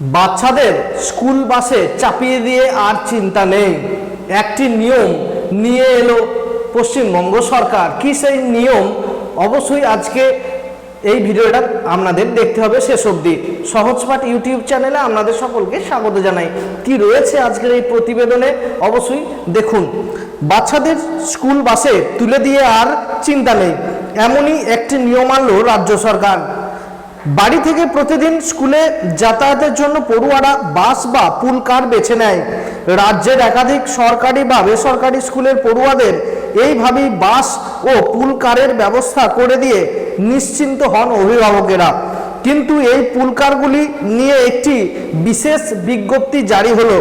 বাচ্চাদের স্কুল বাসে চাপিয়ে দিয়ে আর চিন্তা নেই। একটি নিয়ম নিয়ে এলো পশ্চিমবঙ্গ সরকার। কি সেই নিয়ম? অবশ্যই আজকে এই ভিডিওটা আপনাদের দেখতে হবে শেষ অবধি। সহজপাঠ ইউটিউব চ্যানেলে আপনাদের সকলকে স্বাগত জানাই। কি রয়েছে আজকের এই প্রতিবেদনে? অবশ্যই দেখুন। বাচ্চাদের স্কুল বাসে তুলে দিয়ে আর চিন্তা নেই। এমনই একটি নিয়ম আনলো রাজ্য সরকার। বাড়ি থেকে প্রতিদিন স্কুলে যাতায়াতের জন্য পড়ুয়ারা বাস বা পুল কার বেছে নেয়। রাজ্যের একাধিক সরকারি বা বেসরকারি স্কুলের পড়ুয়াদের এইভাবেই বাস ও পুল কারের ব্যবস্থা করে দিয়ে নিশ্চিন্ত হন অভিভাবকেরা। কিন্তু এই পুলকারগুলি নিয়ে একটি বিশেষ বিজ্ঞপ্তি জারি হলো।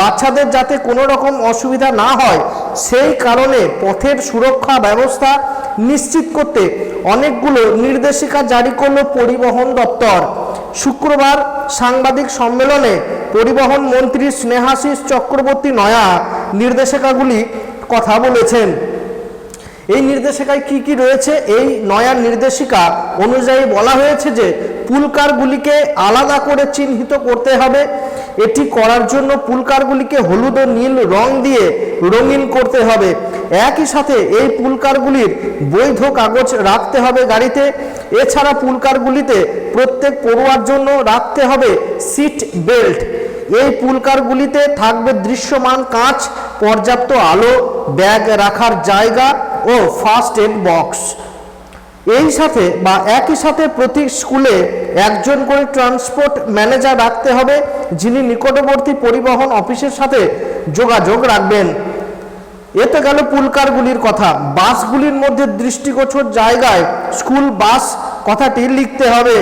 বাচ্চাদের যাতে কোনো রকম অসুবিধা না হয়, সেই কারণে পথের সুরক্ষা ব্যবস্থা নিশ্চিত করতে অনেকগুলো নির্দেশিকা জারি করল পরিবহন দপ্তর। শুক্রবার সাংবাদিক সম্মেলনে পরিবহন মন্ত্রী স্নেহাশিস চক্রবর্তী নয়া নির্দেশিকাগুলি কথা বলেছেন। এই নির্দেশিকায় কি কি রয়েছে? এই নয়া নির্দেশিকা অনুযায়ী বলা হয়েছে যে পুলকারগুলিকে আলাদা করে চিহ্নিত করতে হবে। এটি করার জন্য পুলকারগুলিকে হলুদ ও নীল রং দিয়ে রঙিন করতে হবে। একই সাথে এই পুলকারগুলির বৈধ কাগজ রাখতে হবে গাড়িতে। এছাড়া পুলকারগুলিতে প্রত্যেক পড়ুয়ার জন্য রাখতে হবে সিট বেল্ট। এই পুলকারগুলিতে থাকবে দৃশ্যমান কাঁচ, পর্যাপ্ত আলো, ব্যাগ রাখার জায়গা ও ফার্স্ট এড বক্স। এই সাথে বা একই সাথে প্রতি স্কুলে একজন করে ট্রান্সপোর্ট ম্যানেজার রাখতে হবে, যিনি নিকটবর্তী পরিবহন অফিসের সাথে যোগাযোগ রাখবেন। এতে গেল পুলকারগুলির কথা। বাসগুলির মধ্যে দৃষ্টিগোচর জায়গায় স্কুল বাস কথাটি লিখতে হবে।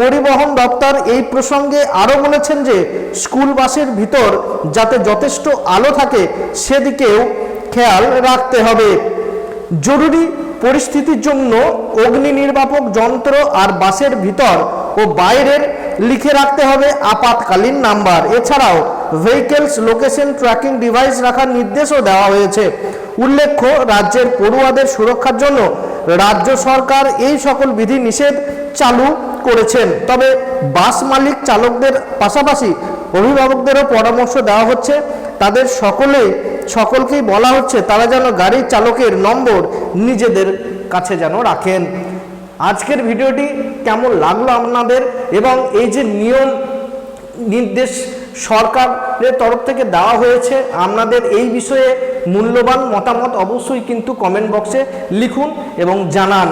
পরিবহন দপ্তর এই প্রসঙ্গে আরও বলেছেন যে, স্কুল বাসের ভিতর যাতে যথেষ্ট আলো থাকে, সেদিকেও খেয়াল রাখতে হবে। জরুরি পরিস্থিতির জন্য অগ্নি নির্বাপক যন্ত্র আর বাসের ভিতর ও বাইরের লিখে রাখতে হবে আপাতকালীন নাম্বার। এছাড়াও ভেহিকেলস লোকেশন ট্র্যাকিং ডিভাইস রাখার নির্দেশও দেওয়া হয়েছে। উল্লেখ্য, রাজ্যের পড়ুয়াদের সুরক্ষার জন্য রাজ্য সরকার এই সকল বিধি নিষেধ চালু করেছেন। তবে বাস মালিক চালকদের পাশাপাশি অভিভাবকদেরও পরামর্শ দেওয়া হচ্ছে, তাদের সকলে সকলকেই বলা হচ্ছে, তারা যেন গাড়ির চালকের নম্বর নিজেদের কাছে যেন রাখেন। আজকের ভিডিওটি কেমন লাগল আপনাদের এবং এই যে নিয়ম নির্দেশ সরকারের তরফ থেকে দেওয়া হয়েছে, আপনাদের এই বিষয়ে মূল্যবান মতামত অবশ্যই কিন্তু কমেন্ট বক্সে লিখুন এবং জানান।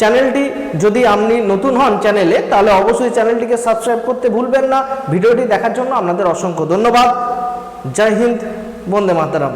চ্যানেলটি যদি আপনি নতুন হন চ্যানেলে, তাহলে অবশ্যই চ্যানেলটিকে সাবস্ক্রাইব করতে ভুলবেন না। ভিডিওটি দেখার জন্য আপনাদের অসংখ্য ধন্যবাদ। জয় হিন্দ। বন্দে মাতারাম।